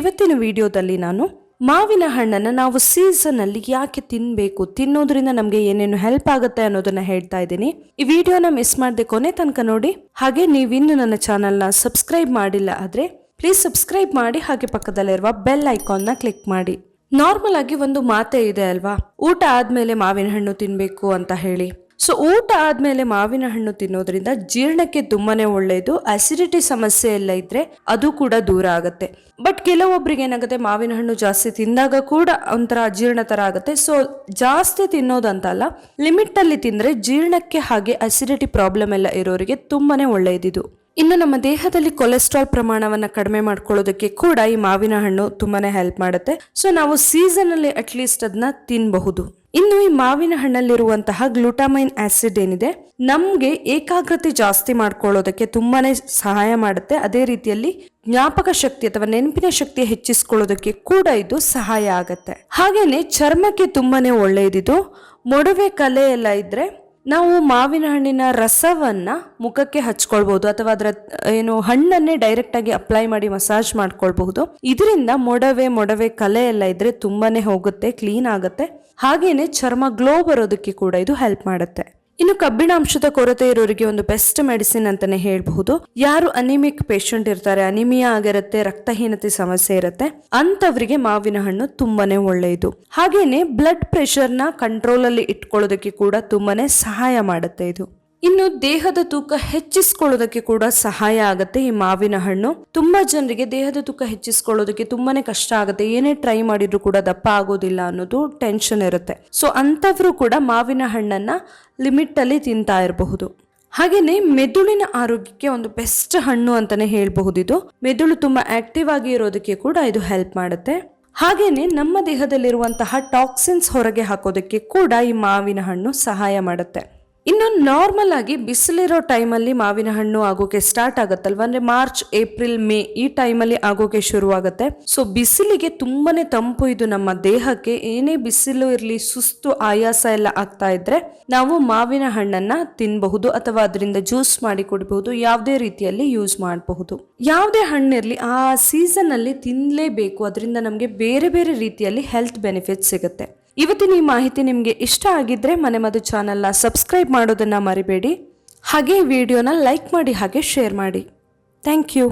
ಇವತ್ತಿನ ವಿಡಿಯೋದಲ್ಲಿ ನಾನು ಮಾವಿನ ಹಣ್ಣನ್ನು ನಾವು ಸೀಸನಲ್ಲಿ ಯಾಕೆ ತಿನ್ನಬೇಕು ತಿನ್ನೋದ್ರಿಂದ ನಮಗೆ ಏನೇನು ಹೆಲ್ಪ್ ಆಗುತ್ತೆ ಅನ್ನೋದನ್ನ ಹೇಳ್ತಾ ಇದ್ದೀನಿ. ಈ ವಿಡಿಯೋನ ಮಿಸ್ ಮಾಡದೆ ಕೊನೆ ತನಕ ನೋಡಿ. ಹಾಗೆ ನೀವಿನ್ನು ನನ್ನ ಚಾನಲ್ನ ಸಬ್ಸ್ಕ್ರೈಬ್ ಮಾಡಿಲ್ಲ ಆದರೆ ಪ್ಲೀಸ್ ಸಬ್ಸ್ಕ್ರೈಬ್ ಮಾಡಿ ಹಾಗೆ ಪಕ್ಕದಲ್ಲಿರುವ ಬೆಲ್ ಐಕಾನ್ನ ಕ್ಲಿಕ್ ಮಾಡಿ. ನಾರ್ಮಲ್ ಆಗಿ ಒಂದು ಮಾತೆ ಇದೆ ಅಲ್ವಾ? ಊಟ ಆದ್ಮೇಲೆ ಮಾವಿನ ಹಣ್ಣು ತಿನ್ನಬೇಕು ಅಂತ ಹೇಳಿ. ಸೊ ಊಟ ಆದ್ಮೇಲೆ ಮಾವಿನ ಹಣ್ಣು ತಿನ್ನೋದ್ರಿಂದ ಜೀರ್ಣಕ್ಕೆ ತುಂಬಾನೇ ಒಳ್ಳೆಯದು ಅಸಿಡಿಟಿ ಸಮಸ್ಯೆ ಎಲ್ಲ ಇದ್ರೆ ಅದು ಕೂಡ ದೂರ ಆಗುತ್ತೆ. ಬಟ್ ಕೆಲವೊಬ್ಬರಿಗೆ ಏನಾಗುತ್ತೆ, ಮಾವಿನ ಹಣ್ಣು ಜಾಸ್ತಿ ತಿಂದಾಗ ಕೂಡ ಒಂಥರ ಅಜೀರ್ಣ ತರ ಆಗುತ್ತೆ. ಸೊ ಜಾಸ್ತಿ ತಿನ್ನೋದಂತಲ್ಲ ಲಿಮಿಟ್ ಅಲ್ಲಿ ತಿಂದ್ರೆ ಜೀರ್ಣಕ್ಕೆ ಹಾಗೆ ಅಸಿಡಿಟಿ ಪ್ರಾಬ್ಲಮ್ ಎಲ್ಲ ಇರೋರಿಗೆ ತುಂಬಾನೇ ಒಳ್ಳೆಯದಿದು ಇನ್ನು ನಮ್ಮ ದೇಹದಲ್ಲಿ ಕೊಲೆಸ್ಟ್ರಾಲ್ ಪ್ರಮಾಣವನ್ನ ಕಡಿಮೆ ಮಾಡ್ಕೊಳ್ಳೋದಕ್ಕೆ ಕೂಡ ಈ ಮಾವಿನ ಹಣ್ಣು ತುಂಬಾನೇ ಹೆಲ್ಪ್ ಮಾಡುತ್ತೆ. ಸೊ ನಾವು ಸೀಸನ್ ಅಲ್ಲಿ ಅಟ್ಲೀಸ್ಟ್ ಅದನ್ನ ತಿನ್ನಬಹುದು ಇನ್ನು ಈ ಮಾವಿನ ಹಣ್ಣಲ್ಲಿರುವಂತಹ ಗ್ಲುಟಾಮೈನ್ ಆಸಿಡ್ ಏನಿದೆ, ನಮ್ಗೆ ಏಕಾಗ್ರತೆ ಜಾಸ್ತಿ ಮಾಡ್ಕೊಳ್ಳೋದಕ್ಕೆ ತುಂಬಾನೇ ಸಹಾಯ ಮಾಡುತ್ತೆ. ಅದೇ ರೀತಿಯಲ್ಲಿ ಜ್ಞಾಪಕ ಶಕ್ತಿ ಅಥವಾ ನೆನಪಿನ ಶಕ್ತಿ ಹೆಚ್ಚಿಸ್ಕೊಳ್ಳೋದಕ್ಕೆ ಕೂಡ ಇದು ಸಹಾಯ ಆಗತ್ತೆ. ಹಾಗೇನೆ ಚರ್ಮಕ್ಕೆ ತುಂಬಾನೇ ಒಳ್ಳೆಯದಿದು. ಮೊಡವೆ ಕಲೆ ಎಲ್ಲ ಇದ್ರೆ ನಾವು ಮಾವಿನ ಹಣ್ಣಿನ ರಸವನ್ನು ಮುಖಕ್ಕೆ ಹಚ್ಕೊಳ್ಬಹುದು ಅಥವಾ ಅದರ, ಏನು ಹಣ್ಣನ್ನೇ ಡೈರೆಕ್ಟಾಗಿ ಅಪ್ಲೈ ಮಾಡಿ ಮಸಾಜ್ ಮಾಡ್ಕೊಳ್ಬಹುದು. ಇದರಿಂದ ಮೊಡವೆ ಮೊಡವೆ ಕಲೆ ಎಲ್ಲ ಇದ್ರೆ ತುಂಬಾನೇ ಹೋಗುತ್ತೆ ಕ್ಲೀನ್ ಆಗುತ್ತೆ. ಹಾಗೇನೆ ಚರ್ಮ ಗ್ಲೋ ಬರೋದಕ್ಕೆ ಕೂಡ ಇದು ಹೆಲ್ಪ್ ಮಾಡುತ್ತೆ. ಇನ್ನು ಕಬ್ಬಿಣಾಂಶದ ಕೊರತೆ ಇರೋರಿಗೆ ಒಂದು ಬೆಸ್ಟ್ ಮೆಡಿಸಿನ್ ಅಂತಾನೆ ಹೇಳಬಹುದು. ಯಾರು ಅನಿಮಿಕ್ ಪೇಷಂಟ್ ಇರ್ತಾರೆ ಅನಿಮಿಯಾ ಆಗಿರುತ್ತೆ, ರಕ್ತಹೀನತೆ ಸಮಸ್ಯೆ ಇರುತ್ತೆ ಅಂತವರಿಗೆ ಮಾವಿನ ಹಣ್ಣು ತುಂಬಾನೇ ಒಳ್ಳೆಯದು. ಹಾಗೇನೆ ಬ್ಲಡ್ ಪ್ರೆಷರ್ನ ಕಂಟ್ರೋಲ್ ಅಲ್ಲಿ ಇಟ್ಕೊಳ್ಳೋದಕ್ಕೆ ಕೂಡ ತುಂಬಾನೇ ಸಹಾಯ ಮಾಡುತ್ತೆ ಇದು. ಇನ್ನು ದೇಹದ ತೂಕ ಹೆಚ್ಚಿಸ್ಕೊಳ್ಳೋದಕ್ಕೆ ಕೂಡ ಸಹಾಯ ಆಗುತ್ತೆ ಈ ಮಾವಿನ ಹಣ್ಣು. ತುಂಬಾ ಜನರಿಗೆ ದೇಹದ ತೂಕ ಹೆಚ್ಚಿಸ್ಕೊಳ್ಳೋದಕ್ಕೆ ತುಂಬಾನೇ ಕಷ್ಟ ಆಗುತ್ತೆ. ಏನೇ ಟ್ರೈ ಮಾಡಿದ್ರು ಕೂಡ ದಪ್ಪ ಆಗೋದಿಲ್ಲ ಅನ್ನೋದು ಟೆನ್ಷನ್ ಇರುತ್ತೆ. ಸೊ ಅಂಥವ್ರು ಕೂಡ ಮಾವಿನ ಹಣ್ಣನ್ನ ಲಿಮಿಟ್ ಅಲ್ಲಿ ತಿಂತಾ ಇರಬಹುದು. ಹಾಗೆಯೇ ಮೆದುಳಿನ ಆರೋಗ್ಯಕ್ಕೆ ಒಂದು ಬೆಸ್ಟ್ ಹಣ್ಣು ಅಂತಾನೆ ಹೇಳಬಹುದು ಇದು ಮೆದುಳು ತುಂಬಾ ಆಕ್ಟಿವ್ ಆಗಿ ಇರೋದಕ್ಕೆ ಕೂಡ ಇದು ಹೆಲ್ಪ್ ಮಾಡುತ್ತೆ. ಹಾಗೇನೆ ನಮ್ಮ ದೇಹದಲ್ಲಿರುವಂತಹ ಟಾಕ್ಸಿನ್ಸ್ ಹೊರಗೆ ಹಾಕೋದಕ್ಕೆ ಕೂಡ ಈ ಮಾವಿನ ಹಣ್ಣು ಸಹಾಯ ಮಾಡುತ್ತೆ. ಇನ್ನು ನಾರ್ಮಲ್ ಆಗಿ ಬಿಸಿಲಿರೋ ಟೈಮಲ್ಲಿ ಮಾವಿನ ಹಣ್ಣು ಆಗೋಕೆ ಸ್ಟಾರ್ಟ್ ಆಗುತ್ತಲ್ವ? ಅಂದ್ರೆ ಮಾರ್ಚ್ ಏಪ್ರಿಲ್ ಮೇ ಈ ಟೈಮಲ್ಲಿ ಆಗೋಕೆ ಶುರುವಾಗುತ್ತೆ. ಸೊ ಬಿಸಿಲಿಗೆ ತುಂಬಾನೇ ತಂಪು ಇದು ನಮ್ಮ ದೇಹಕ್ಕೆ. ಏನೇ ಬಿಸಿಲು ಇರಲಿ, ಸುಸ್ತು, ಆಯಾಸ ಎಲ್ಲ ಆಗ್ತಾ ಇದ್ರೆ ನಾವು ಮಾವಿನ ಹಣ್ಣನ್ನ ತಿನ್ನಬಹುದು ಅಥವಾ ಅದರಿಂದ ಜ್ಯೂಸ್ ಮಾಡಿ ಕುಡಿಬಹುದು. ಯಾವುದೇ ರೀತಿಯಲ್ಲಿ ಯೂಸ್ ಮಾಡಬಹುದು. ಯಾವುದೇ ಹಣ್ಣಿರಲಿ ಆ ಸೀಸನ್ ಅಲ್ಲಿ ತಿನ್ನಲೇಬೇಕು ಅದರಿಂದ ನಮಗೆ ಬೇರೆ ಬೇರೆ ರೀತಿಯಲ್ಲಿ ಹೆಲ್ತ್ ಬೆನಿಫಿಟ್ ಸಿಗುತ್ತೆ. ಇವತ್ತಿನ ಈ ಮಾಹಿತಿ ನಿಮಗೆ ಇಷ್ಟ ಆಗಿದ್ರೆ ಮನೆಮದು ಚಾನಲ್ನ ಸಬ್ಸ್ಕ್ರೈಬ್ ಮಾಡೋದನ್ನು ಮರಿಬೇಡಿ. ಹಾಗೆ ವಿಡಿಯೋನ ಲೈಕ್ ಮಾಡಿ, ಹಾಗೆ ಶೇರ್ ಮಾಡಿ. Thank you